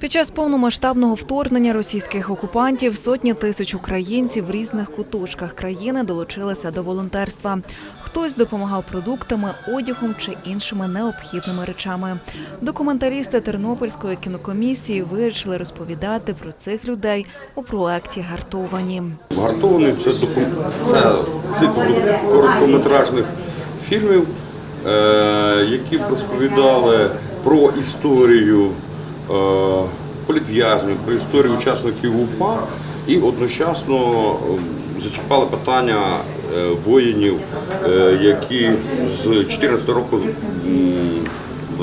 Під час повномасштабного вторгнення російських окупантів сотні тисяч українців в різних куточках країни долучилися до волонтерства. Хтось допомагав продуктами, одягом чи іншими необхідними речами. Документалісти Тернопільської кінокомісії вирішили розповідати про цих людей у проекті Гартовані. Гартований це, це цикл короткометражних фільмів, е, які розповідали про історію політв'язнів, про історію учасників УПА і одночасно е, зачіпали питання е, воїнів, е, які з 2014 року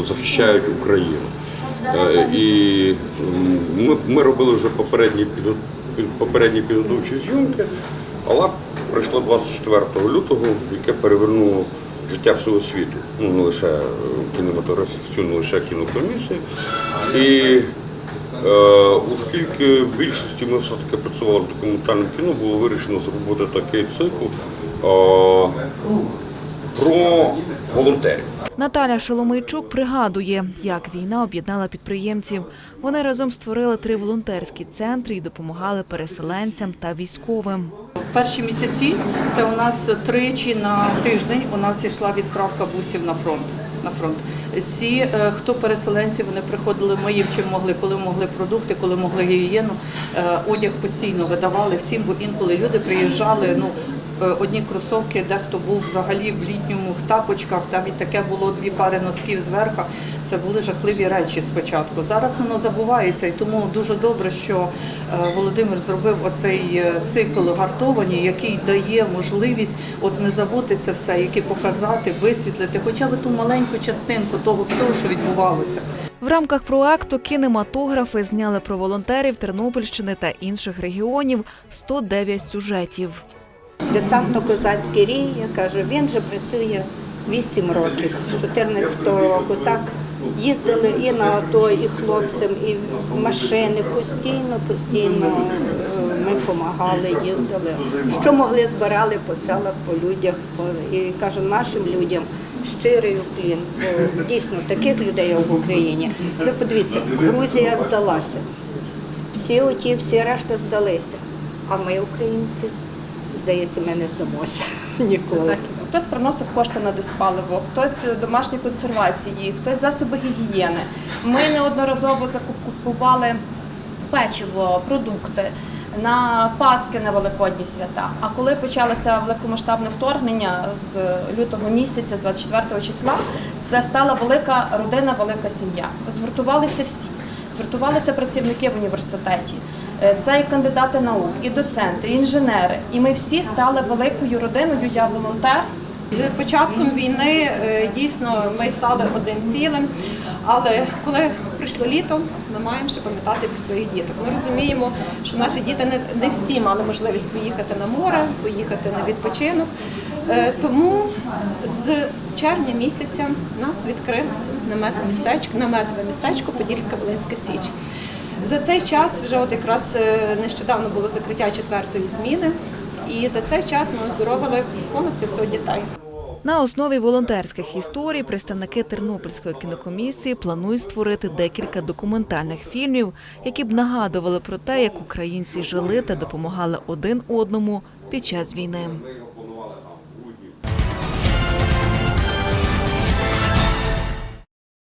захищають Україну. Е, І ми робили вже попередні попередні підготовчі зйомки, але прийшло 24 лютого, яке перевернуло життя всього світу. Ну не лише е, кінематографістів, не лише кінокомісії. І е, оскільки в більшості ми все-таки працювали з документальним кіно, було вирішено зробити такий цикл е, про волонтерів. Наталя Шоломийчук пригадує, як війна об'єднала підприємців. Вони разом створили три волонтерські центри і допомагали переселенцям та військовим. Перші місяці це у нас тричі на тиждень. У нас йшла відправка бусів на фронт. На фронт. Всі, е, хто переселенці, вони приходили. Ми їм чим могли, коли могли продукти, коли могли гігієну. Е, Одяг постійно видавали всім, бо інколи люди приїжджали. Ну одні кросовки, дехто був взагалі в літньому в тапочках. І таке було дві пари носків зверху. Це були жахливі речі спочатку. Зараз воно забувається, і тому дуже добре, що е, Володимир зробив оцей е, цикл гартовані, який дає можливість от не забути це все, який показати, висвітлити, хоча б ту маленьку частинку того всього, що відбувалося. В рамках проекту кінематографи зняли про волонтерів Тернопільщини та інших регіонів 109 сюжетів. Десантно-козацький рій, я кажу, він вже працює 8 років, з 14-го року. Так їздили і на АТО, і хлопцям, і машини. Постійно, постійно е, ми допомагали, їздили. Що могли, збирали по селах, по людях. І кажу, нашим людям щирий уклін. Бо дійсно таких людей в Україні. Ви подивіться, Грузія здалася. Всі оті, всі решта здалися. А ми, українці, здається, ми не здамося ніколи. Хтось приносив кошти на диспаливо, хтось домашні консервації, хтось засоби гігієни. Ми неодноразово закупували печиво, продукти на Паски на Великодні свята. А коли почалося великомасштабне вторгнення з лютого місяця, з 24 числа, це стала велика родина, велика сім'я. Згуртувалися всі. Згуртувалися працівники в університеті. Е, Це і кандидати наук, і доценти, і інженери. І ми всі стали великою родиною. Я волонтер. З початком війни е, дійсно ми стали одним цілим. Але коли прийшло літо, ми маємо ще пам'ятати про своїх діток. Ми розуміємо, що наші діти не, всі мали можливість поїхати на море, поїхати на відпочинок. Е, Тому з червня місяця нас відкрилося наметне містечко, наметове містечко Подільська Волинська Січ. За цей час вже от якраз е, нещодавно було закриття четвертої зміни, і за цей час ми оздоровили понад 500 дітей. На основі волонтерських історій представники Тернопільської кінокомісії планують створити декілька документальних фільмів, які б нагадували про те, як українці жили та допомагали один одному під час війни.